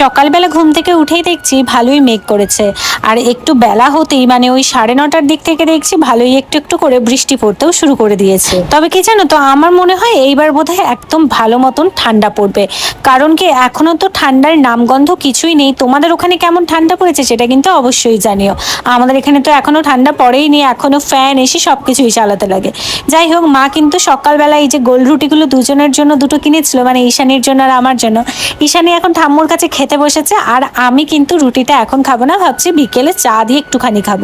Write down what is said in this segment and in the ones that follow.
সকালবেলা ঘুম থেকে উঠেই দেখছি ভালোই মেঘ করেছে। আর একটু বেলা হতেই মানে ওই সাড়ে নটার দিক থেকে দেখছি ভালোই একটু একটু করে বৃষ্টি পড়তেও শুরু করে দিয়েছে। তবে কি জানো তো, আমার মনে হয় এইবার বোধহয় একদম ভালো মতন ঠান্ডা পড়বে। কারণ কি এখনও তো ঠান্ডার নামগন্ধ কিছুই নেই। তোমাদের ওখানে কেমন ঠান্ডা পড়েছে সেটা কিন্তু অবশ্যই জানিও। আমাদের এখানে তো এখনও ঠান্ডা পড়েই নি এখনও ফ্যান, এসে সব কিছুই চালাতে লাগে। যাই হোক, মা কিন্তু সকালবেলা এই যে গোল রুটিগুলো দুজনের জন্য দুটো কিনেছিল মানে ঈশানির জন্য আর আমার জন্য। ঈশানি এখন ঠাম্মুর কাছে খেতে বসেছে আর আমি কিন্তু রুটিটা এখন খাব না, ভাবছি বিকেলে চা দিয়ে একটুখানি খাব।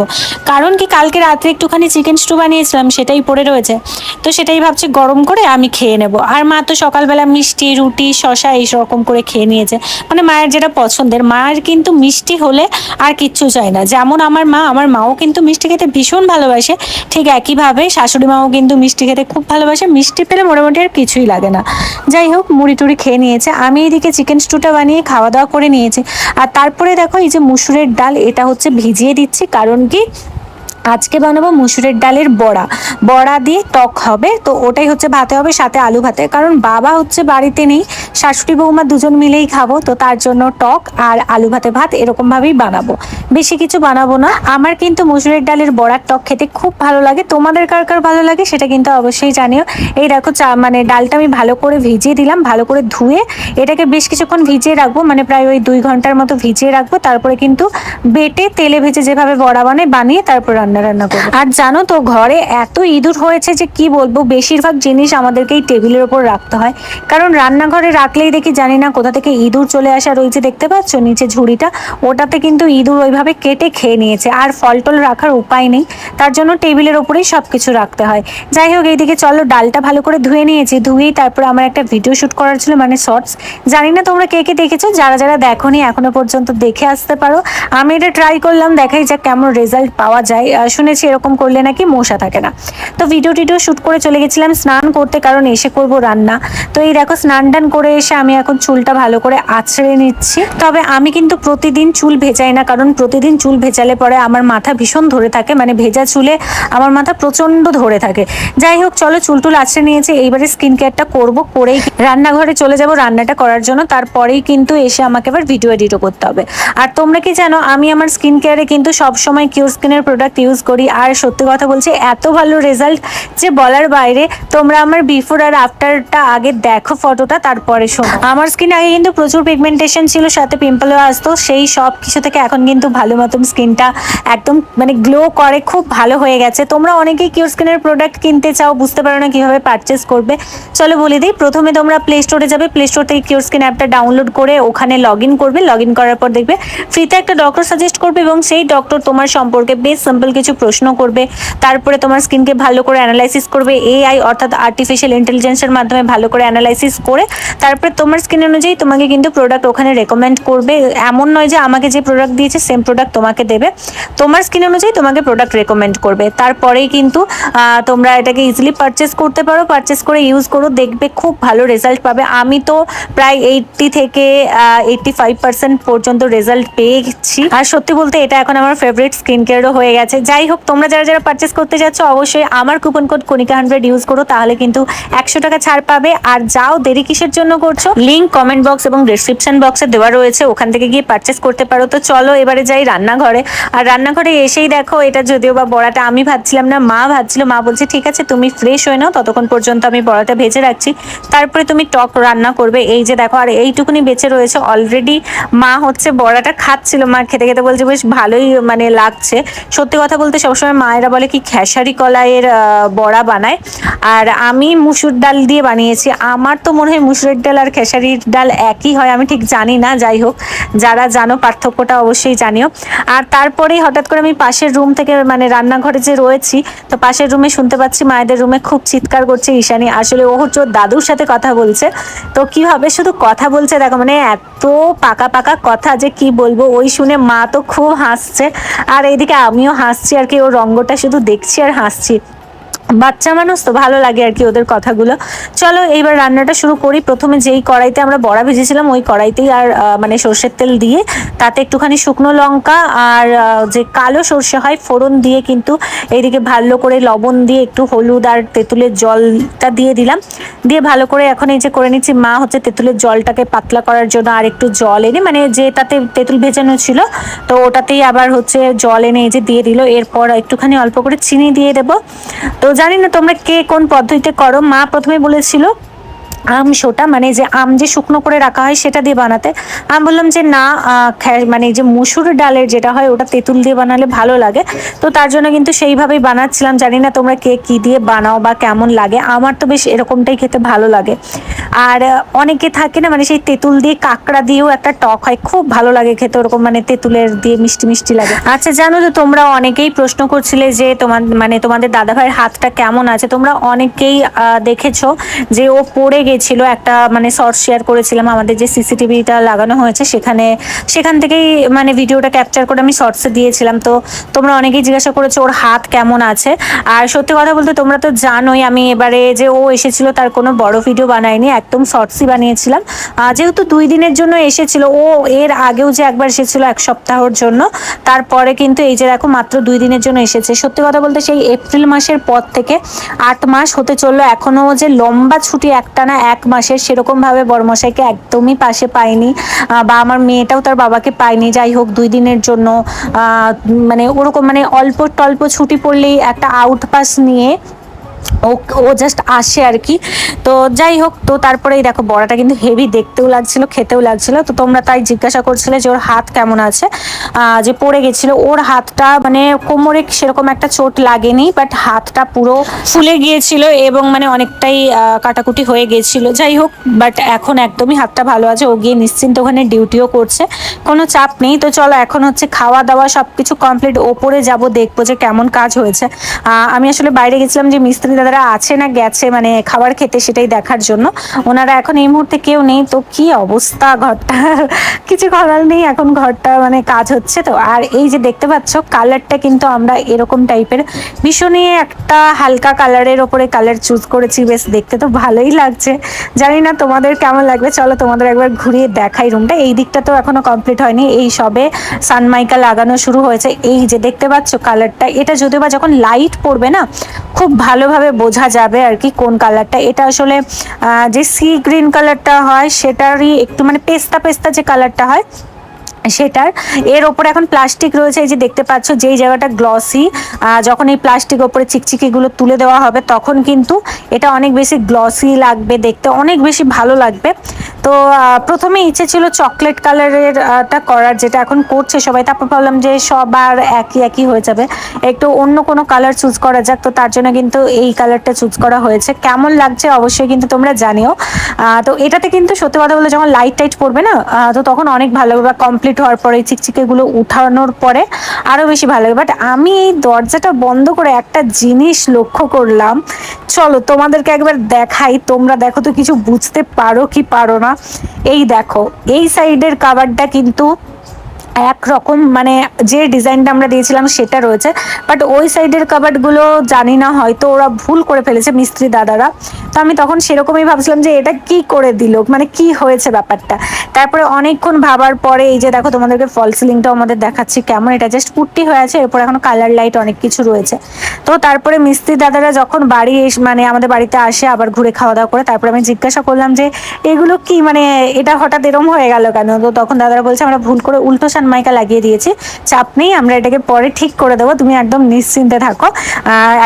কারণ কি কালকে রাত্রে একটুখানি চিকেন স্টু বানিয়েছিলাম, সেটাই পড়ে রয়েছে। তো সেটাই ভাবছি গরম করে আমি খেয়ে নেব। আর মা তো সকালবেলা মিষ্টি, রুটি শশা এই রকম করে খেয়ে নিয়েছে। মানে মায়ের যেটা পছন্দের, মায়ের কিন্তু মিষ্টি হলে আর কিচ্ছু চাই না। যেমন আমার মা, আমার মাও কিন্তু মিষ্টি খেতে ভীষণ ভালোবাসে। ঠিক একইভাবে শাশুড়ি মাও কিন্তু মিষ্টি খেতে খুব ভালোবাসে, মিষ্টি পেলে মোটামুটি আর কিছুই লাগে না। যাই হোক, মুড়ি টুড়ি খেয়ে নিয়েছে। আমি এদিকে চিকেন স্টুটা বানিয়ে খাওয়া দাওয়া করে নিয়েছি। আর তারপরে দেখো এই যে মুসুরের ডাল, এটা হচ্ছে ভিজিয়ে দিচ্ছি। কারণ কি? আজকে বানাবো মুসুরের ডালের বড়া। বড়া দিয়ে টক হবে, তো ওটাই হচ্ছে ভাতে হবে, সাথে আলু ভাতে। কারণ বাবা হচ্ছে বাড়িতে নেই, শাশুড়ি বৌমা দুজন মিলেই খাব, তো তার জন্য টক আর আলু ভাতে ভাত এরকম ভাবেই বানাবো। বেশি কিছু বানাবো না। আমার কিন্তু মুসুরের ডালের বড়ার টক খেতে খুব ভালো লাগে। তোমাদের কার কার ভালো লাগে সেটা কিন্তু অবশ্যই জানিও। এই দেখো চা মানে ডালটা আমি ভালো করে ভিজিয়ে দিলাম, ভালো করে ধুয়ে এটাকে বেশ কিছুক্ষণ ভিজিয়ে রাখব মানে প্রায় ওই দুই ঘণ্টার মতো ভিজিয়ে রাখব। তারপরে কিন্তু বেটে তেলে ভেজে যেভাবে বড়া বানায় বানিয়ে তারপর রান্না রান্না রান্না করব। আর জানো তো, ঘরে এত ইঁদুর হয়েছে যে কি বলব, বেশিরভাগ জিনিস আমাদেরকে এই টেবিলের ওপর রাখতে হয়। কারণ রান্নাঘরে রাখলেই দেখি জানি না কোথা থেকে ইঁদুর চলে আসার ওই যে দেখতে পাচ্ছ নিচে ঝুড়িটা, ওটাতে কিন্তু ইঁদুর ওইভাবে কেটে খেয়ে নিয়েছে। আর ফল টল রাখার উপায় নেই, তার জন্য টেবিলের ওপরেই সব কিছু রাখতে হয়। যাই হোক, এইদিকে চলো, ডালটা ভালো করে ধুয়ে নিয়েছি। ধুয়েই তারপর আমার একটা ভিডিও শ্যুট করার ছিল মানে শর্টস। জানি না তোমরা কে কে দেখেছ, যারা যারা দেখোনি, এখনও পর্যন্ত দেখে আসতে পারো। আমি এটা ট্রাই করলাম, দেখাই যাক কেমন রেজাল্ট পাওয়া যায়। শুনেছি এরকম করলে নাকি মশা থাকে না। তো ভিডিও টিডিও শ্যুট করে চলে গেছিলাম, স্নান করতে কারণ এসে করব রান্না। তো এই দেখো, স্নান টান করে এসে আমি এখন চুলটা ভালো করে আছড়ে নিচ্ছি। তবে আমি কিন্তু প্রতিদিন চুল ভেজাই না, কারণ প্রতিদিন চুল ভেজালে পরে আমার মাথা ভীষণ ধরে থাকে। মানে ভেজা চুলে আমার মাথা প্রচণ্ড ধরে থাকে। যাই হোক, চলো চুল টুল আছড়ে নিয়েছি। এইবারে স্কিন কেয়ারটা করব, করেই রান্নাঘরে চলে যাব রান্নাটা করার জন্য। তারপরেই কিন্তু এসে আমাকে আবার ভিডিও এডিটও করতে হবে। আর তোমরা কি জানো, আমি আমার স্কিন কেয়ারে কিন্তু সবসময় কিউর স্কিনের প্রোডাক্ট ইউজ করি। আর সত্যি কথা বলছি, এত ভালো রেজাল্ট যে বলার বাইরে তোমরা আমার বিফোর আর আফটারটা আগে দেখো ফটোটা তারপরে শোনো। আমার স্কিন আগে কিন্তু প্রচুর পিগমেন্টেশন ছিল, সাথে পিম্পলও আসতো। সেই সব কিছু থেকে এখন কিন্তু ভালো মতন স্কিনটা একদম মানে গ্লো করে, খুব ভালো হয়ে গেছে। তোমরা অনেকেই কিউর স্কিনের প্রোডাক্ট কিনতে চাও, বুঝতে পারো না কীভাবে পারচেস করবে। চলো বলে দিই, প্রথমে তোমরা প্লে স্টোরে যাবে। প্লে স্টোর থেকে কিউর স্কিন অ্যাপটা ডাউনলোড করে ওখানে লগ ইন করবে। লগ ইন করার পর দেখবে ফ্রিতে একটা ডক্টর সাজেস্ট করবে এবং সেই ডক্টর তোমার সম্পর্কে বেশ সিম্পল কিছু প্রশ্ন করবে, তারপরে তোমার স্কিনকে ভালো করে অ্যানালাইসিস করবে এআই অর্থাৎ আর্টিফিশিয়াল ইন্টেলিজেন্সের মাধ্যমে ভালো করে অ্যানালাইসিস করে, তারপরে তোমার স্কিন অনুযায়ী তোমাকে কিন্তু প্রোডাক্ট ওখানে রেকমেন্ড করবে। এমন নয় যে আমাকে যে প্রোডাক্ট দিয়েছে সেম প্রোডাক্ট তোমাকে দেবে। তোমার স্কিন অনুযায়ী তোমাকে প্রোডাক্ট রেকমেন্ড করবে। তারপরেই কিন্তু তোমরা এটাকে ইজিলি পারচেস করতে পারো। পারচেস করে ইউজ করো, দেখবে খুব ভালো রেজাল্ট পাবে। আমি তো প্রায় এইটটি থেকে এইটটি ফাইভ পার্সেন্ট পর্যন্ত রেজাল্ট পেয়েছি। আর সত্যি বলতে এটা এখন আমার ফেভারিট স্কিন কেয়ারও হয়ে গেছে। যাই হোক তোমরা যারা যারা পারচেস করতে যাচ্ছ, অবশ্যই আমার coupon code Konika hundred use করো, তাহলে কিন্তু একশো টাকা ছাড় পাবে। আর যাও, দেরি কিসের জন্য করছ? লিঙ্ক কমেন্ট বক্স এবং ডিসক্রিপশন বক্সে দেওয়া রয়েছে, ওখান থেকে গিয়ে পারচেস করতে পারো। তো চলো, এবারে যাই রান্নাঘরে। আর রান্নাঘরে এসেই দেখো, এটা যদিও বা বড়াটা আমি ভাবছিলাম না, মা ভাবছিল মা বলছে, ঠিক আছে, তুমি ফ্রেশ হয়ে নাও, ততক্ষণ পর্যন্ত আমি বড়াটা ভেজে রাখছি। তারপরে তুমি টক রান্না করবে। এই যে দেখো, আর এইটুকুনি বেঁচে রয়েছে অলরেডি মা হচ্ছে বড়াটা খাচ্ছিল, মা খেতে খেতে বলছে, বেশ ভালোই মানে লাগছে। সত্যি কথা বলতে সবসময় মায়েরা বলে কি খেসারি কলাইয়ের বড়া বানায়। আর আমি মুসুর ডাল দিয়ে বানিয়েছি। আমার তো মনে হয় মুসুরের ডাল আর খেসারির ডাল একই হয়, আমি ঠিক জানি না, যাই হোক। যারা জানো, পার্থক্যটা অবশ্যই জানিও। আর তারপরেই হঠাৎ করে আমি পাশের রুম থেকে মানে রান্নাঘরে যে রয়েছি, তো পাশের রুমে শুনতে পাচ্ছি মায়েদের রুমে খুব চিৎকার করছে ঈশানী। আসলে ও হচ্ছে দাদুর সাথে কথা বলছে। তো কীভাবে শুধু কথা বলছে, দেখো মানে এত পাকা পাকা কথা যে কি বলব, ওই শুনে মা তো খুব হাসছে। আর এইদিকে আমিও হাসছি। আর কি ওর রঙ্গটা শুধু দেখছি আর হাসছি। বাচ্চা মানুষ তো ভালো লাগে আর কি ওদের কথাগুলো। চলো এইবার রান্নাটা শুরু করি। প্রথমে যেই কড়াইতে আমরা বড়া ভেজেছিলাম ওই কড়াইতেই আর মানে সর্ষের তেল দিয়ে তাতে একটুখানি শুকনো লঙ্কা আর যে কালো সর্ষে হয় ফোড়ন দিয়ে কিন্তু এইদিকে ভালো করে লবণ দিয়ে একটু হলুদ আর তেঁতুলের জলটা দিয়ে দিলাম। দিয়ে ভালো করে এখন এই যে করে নিচ্ছি, মা হচ্ছে তেঁতুলের জলটাকে পাতলা করার জন্য আর একটু জল এনে মানে যেটাতে তেঁতুল ভেজানো ছিল, তো ওটাতেই আবার হচ্ছে জল এনে এই যে দিয়ে দিল। এরপর একটুখানি অল্প করে চিনি দিয়ে দেবো। তো জানি না তোমরা কে কোন পদ্ধতিতে করো। মা প্রথমে বলেছিল আম শোটা মানে যে আম যে শুকনো করে রাখা হয় সেটা দিয়ে বানাতে। আমি বললাম যে না মানে যে মুসুর ডালের যেটা হয় ওটা তেঁতুল দিয়ে বানালে ভালো লাগে। তো তার জন্য কিন্তু সেইভাবেই বানাচ্ছিলাম। জানি না তোমরা কে কি দিয়ে বানাও বা কেমন লাগে। আমার তো বেশ এরকমটাই খেতে ভালো লাগে। আর অনেকে থাকে না মানে সেই তেঁতুল দিয়ে কাঁকড়া দিয়েও একটা টক হয়। খুব ভালো লাগে খেতে ওরকম মানে তেঁতুলের দিয়ে মিষ্টি মিষ্টি লাগে। আচ্ছা জানো তো তোমরা অনেকেই প্রশ্ন করছিলে যে তোমার মানে তোমাদের দাদাভাইয়ের হাতটা কেমন আছে? তোমরা অনেকেই দেখেছ যে ও পড়ে গেছিল একটা মানে শর্ট শেয়ার করেছিলাম, আমাদের যে সিসিটিভিটা লাগানো হয়েছে সেখানে, সেখান থেকেই মানে ভিডিওটা ক্যাপচার করে আমি শর্টসে দিয়েছিলাম। তো তোমরা অনেকেই জিজ্ঞাসা করেছ, ওর হাত কেমন আছে? আর সত্যি কথা বলতে তোমরা তো জানোই, আমি এবারে যে ও এসেছিল তার কোনো বড় ভিডিও বানাইনি একদম শর্টসই বানিয়েছিলাম। যেহেতু দুই দিনের জন্য এসেছিল, ও এর আগেও যে একবার এসেছিল এক সপ্তাহর জন্য, তারপরে কিন্তু এই যে দেখো মাত্র দুই দিনের জন্য এসেছে। সত্যি কথা বলতে সেই এপ্রিল মাসের পর থেকে আট মাস হতে চলল এখনও যে লম্বা ছুটি একটা না এক মাসের সেরকমভাবে বড়মশাইকে একদমই পাশে পাইনি বা আমার মেয়েটাও তার বাবাকে পায়নি। যাই হোক, দুই দিনের জন্য মানে ওরকম মানে অল্প টল্প ছুটি পড়লেই একটা আউট পাস নিয়ে ও ও জাস্ট আসে আর কি। তো যাই হোক, তো তারপরে দেখো বড়াটা কিন্তু হেভি দেখতেও লাগছিল, খেতেও লাগছিল। তো তোমরা তাই জিজ্ঞাসা করছিলে যে ওর হাত কেমন আছে? যে পড়ে গেছিল, ওর হাতটা মানে কোমরে সেরকম একটা চোট লাগেনি বাট হাতটা পুরো ফুলে গিয়েছিল এবং মানে অনেকটাই কাটাকুটি হয়ে গিয়েছিল যাই হোক বাট এখন একদমই হাতটা ভালো আছে। ও গিয়ে নিশ্চিন্ত ওখানে ডিউটিও করছে। কোনো চাপ নেই। তো চলো, এখন হচ্ছে খাওয়া দাওয়া সব কিছু কমপ্লিট ওপরে যাব, দেখব যে কেমন কাজ হয়েছে। আমি আসলে বাইরে গেছিলাম যে মিস্ত্রি দাদারা আছে না গেছে মানে খাবার খেতে সেটাই দেখার জন্য। ওনারা এখন এই মুহূর্তে কেউ নেই, তো কি অবস্থা ঘরটা? কিছু করার নেই, এখন ঘরটা মানে কাজ হচ্ছে তো। আর এই যে দেখতে পাচ্ছ, কালারটা কিন্তু আমরা এরকম টাইপের। ভীষণই একটা হালকা কালারের ওপরে কালার চুজ করেছি, বেশ দেখতে তো ভালোই লাগছে। জানি না তোমাদের কেমন লাগবে, চলো তোমাদের একবার ঘুরিয়ে দেখাই রুমটা। এই দিকটা তো এখনও কমপ্লিট হয়নি, এই সবে সানমাইকা লাগানো শুরু হয়েছে। এই যে দেখতে পাচ্ছ কালারটা, এটা যদিও বা যখন লাইট পড়বে না, খুব ভালোভাবে বোঝা যাবে আর কি কোন কালারটা? এটা আসলে যে সি গ্রিন কালারটা হয়, সেটারই একটু মানে পেস্তা পেস্তা যে কালারটা হয়, সেটার। এর ওপরে এখন প্লাস্টিক রয়েছে, এই যে দেখতে পাচ্ছ, যেই জায়গাটা গ্লসি যখন এই প্লাস্টিক ওপরে চিকচিকিগুলো তুলে দেওয়া হবে, তখন কিন্তু এটা অনেক বেশি গ্লসি লাগবে দেখতে, অনেক বেশি ভালো লাগবে। তো প্রথমে ইচ্ছে ছিল চকলেট কালারের টা করার, যেটা এখন করছে সবাই। তারপর ভাবলাম যে সবার একই একই হয়ে যাবে। একটু অন্য কোনো কালার চুজ করা যাক, তো তার জন্য কিন্তু এই কালারটা চুজ করা হয়েছে। কেমন লাগছে অবশ্যই কিন্তু তোমরা জানিও। তো এটাতে কিন্তু সত্যি কথা বলে যখন লাইট টাইট পড়বে না তো তখন অনেক ভালো লাগবে। কমপ্লিট হওয়ার পরে এই চিকচিকেগুলো উঠানোর পরে আরও বেশি ভালো লাগবে। বাট আমি এই দরজাটা বন্ধ করে একটা জিনিস লক্ষ্য করলাম। চলো তোমাদেরকে একবার দেখাই। তোমরা দেখো তো কিছু বুঝতে পারো কি পারো না। এই দেখো এই সাইডের কাভারটা কিন্তু একরকম মানে যে ডিজাইনটা আমরা দিয়েছিলাম সেটা রয়েছে। বাট ওই সাইডের কাবার্ডগুলো জানি না, হয়তো ওরা ভুল করে ফেলেছে মিস্ত্রি দাদারা। তো আমি তখন সেরকমই ভাবছিলাম যে এটা কি করে দিল মানে কি হয়েছে ব্যাপারটা? তারপরে অনেকক্ষণ ভাবার পরে এই যে দেখো তোমাদেরকে ফল সিলিংটাও আমাদের দেখাচ্ছি কেমন, এটা জাস্ট পুট্টি হয়ে আছে, এরপর এখনও কালার লাইট অনেক কিছু রয়েছে। তো তারপরে মিস্ত্রি দাদারা যখন বাড়ি এস মানে আমাদের বাড়িতে আসে আবার ঘুরে খাওয়া দাওয়া করে, তারপরে আমি জিজ্ঞাসা করলাম যে এগুলো কি মানে এটা হঠাৎ এরম হয়ে গেল কেন? তো তখন দাদারা বলছে আমরা ভুল করে উল্টো সানমাইকা লাগিয়ে দিয়েছি। চাপ নেই, আমরা এটাকে পরে ঠিক করে দেবো। তুমি একদম নিশ্চিন্তে থাকো।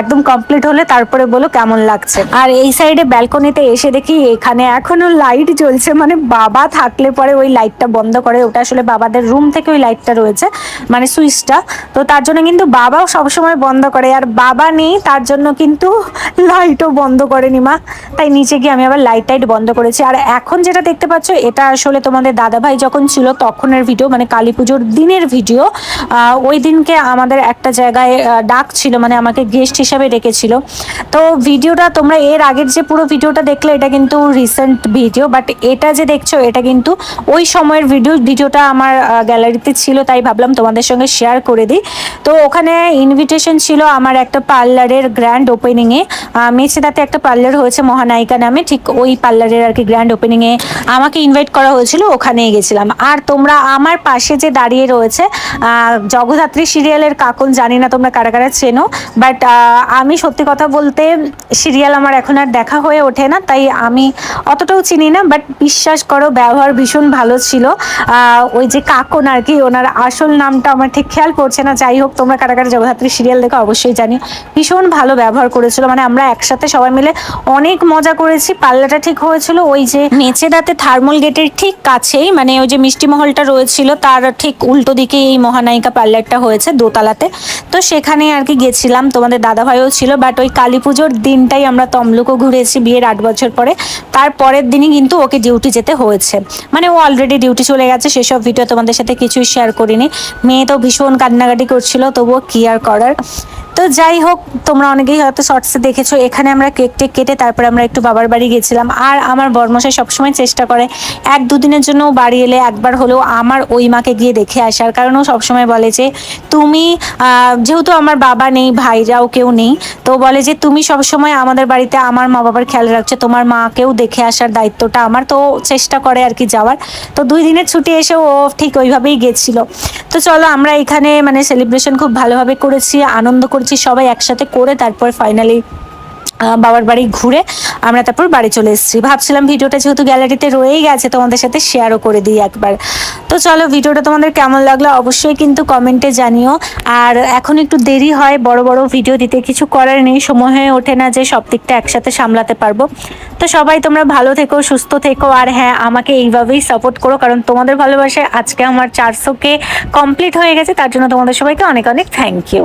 একদম কমপ্লিট হলে তারপরে বলো কেমন লাগছে। আর এই সাইডে ব্যালকনিতে এসে দেখি এখানে এখনও লাইট জ্বলছে। মানে বাবা থাকলে পরে ওই লাইটটা বন্ধ করে। ওটা আসলে বাবাদের রুম থেকে ওই লাইটটা রয়েছে মানে সুইচটা। তো তার জন্য কিন্তু বাবাও সবসময় বন্ধ করে। আর বাবা নেই, তার জন্য কিন্তু লাইটও বন্ধ করেনি মা। তাই নিচে গিয়ে আমি আবার লাইট টাইট বন্ধ করেছি। আর এখন যেটা দেখতে পাচ্ছ, এটা আসলে তোমাদের দাদা ভাই যখন ছিল তখনের ভিডিও মানে কালী পুজোর দিনের ভিডিও ওই দিনকে আমাদের একটা জায়গায় ডাক ছিল মানে আমাকে গেস্ট হিসাবে ডেকেছিল। তো ভিডিওটা তোমরা এর আগের যে পুরো ভিডিওটা দেখলে, এটা কিন্তু রিসেন্ট ভিডিও বাট এটা যে দেখছ, এটা কিন্তু ওই সময়ের ভিডিও ভিডিওটা আমার গ্যালারিতে ছিল, তাই ভাবলাম তোমাদের সঙ্গে শেয়ার করে দিই। তো ওখানে ইনভিটেশন ছিল আমার একটা পার্লারের গ্র্যান্ড ওপেনিংয়ে মেছেদাতে একটা পার্লার হয়েছে মহানায়িকা নামে, ঠিক ওই পার্লারের আর কি গ্র্যান্ড ওপেনিংয়ে আমাকে ইনভাইট করা হয়েছিল, ওখানেই গেছিলাম। আর তোমরা আমার পাশে যে দাঁড়িয়ে রয়েছে। আহ, জগদ্ধাত্রী সিরিয়ালের কাকন জানি না তোমরা কারা কারা চেনো বাট আমি সত্যি কথা বলতে সিরিয়াল আমার এখন আর দেখা হয়ে ওঠে না তাই আমি অতটাও চিনি না বাট বিশ্বাস করো ব্যবহার ভীষণ ভালো ছিল। ওই যে কাকন আর কি ওনার আসল নামটা আমার ঠিক খেয়াল পড়ছে না যাই হোক তোমরা কারা কারা জগদ্ধাত্রী সিরিয়াল দেখো অবশ্যই জানি। ভীষণ ভালো ব্যবহার করেছিল মানে আমরা একসাথে সবাই মিলে অনেক মজা করেছি পাল্লাটা ঠিক হয়েছিল ওই যে মেচেদাতে থার্মাল গেটের ঠিক কাছেই মানে ওই যে মিষ্টি মহলটা রয়েছিল তার ঠিক উল্টো দিকে এই মহানায়িকা পার্লারটা হয়েছে দোতলাতে। তো সেখানে আর কি গেছিলাম, তোমাদের দাদাভাইও ছিল বাট ওই কালী পুজোর দিনটাই আমরা তমলুকও ঘুরেছি বিয়ের আট বছর পরে। তার পরের দিনই কিন্তু ওকে ডিউটি যেতে হয়েছে। মানে ও অলরেডি ডিউটি চলে গেছে, সেসব ভিডিও তোমাদের সাথে কিছুই শেয়ার করিনি। মেয়ে তো ভীষণ কান্নাকাটি করছিল, তবুও কি আর করার। তো যাই হোক, তোমরা অনেকেই হয়তো শর্টসে দেখেছ, এখানে আমরা কেক টেক কেটে তারপরে আমরা একটু বাবার বাড়ি গেছিলাম। আর আমার বর্মশাই সবসময় চেষ্টা করে, এক দুদিনের জন্য বাড়ি এলে একবার হলেও আমার ওই মাকে গিয়ে দেখে আসার কারণ ও সবসময় বলে যে, তুমি যেহেতু আমার বাবা নেই, ভাইরাও কেউ নেই, তো বলে যে, তুমি সবসময় আমাদের বাড়িতে আমার মা বাবার খেয়াল রাখছো, তোমার মাকেও দেখে আসার দায়িত্বটা আমার, তো চেষ্টা করে আর কি যাওয়ার। তো দুই দিনের ছুটি এসে ও ঠিক ওইভাবেই গেছিল। তো চলো আমরা এখানে মানে সেলিব্রেশন খুব ভালোভাবে করেছি, আনন্দ করেছি, সবাই একসাথে করে তারপর ফাইনালি বাবার বাড়ি ঘুরে আমরা তারপর বাড়ি চলে এসেছি। ভাবছিলাম ভিডিওটা যেহেতু গ্যালারিতে রয়েই গেছে, তোমাদের সাথে শেয়ারও করে দিই একবার। তো চলো ভিডিওটা তোমাদের কেমন লাগল অবশ্যই কিন্তু কমেন্টে জানিও। আর এখন একটু দেরি হয়, বড় বড় ভিডিও দিতে, কিছু করার নেই, সময় হয়ে ওঠে না যে সব দিকটা একসাথে সামলাতে পারব। তো সবাই তোমরা ভালো থেকো, সুস্থ থেকো, আর হ্যাঁ আমাকে এইভাবেই সাপোর্ট করো, কারণ তোমাদের ভালোবাসায় আজকে আমার চারশোকে কমপ্লিট হয়ে গেছে, তার জন্য তোমাদের সবাইকে অনেক অনেক থ্যাংক ইউ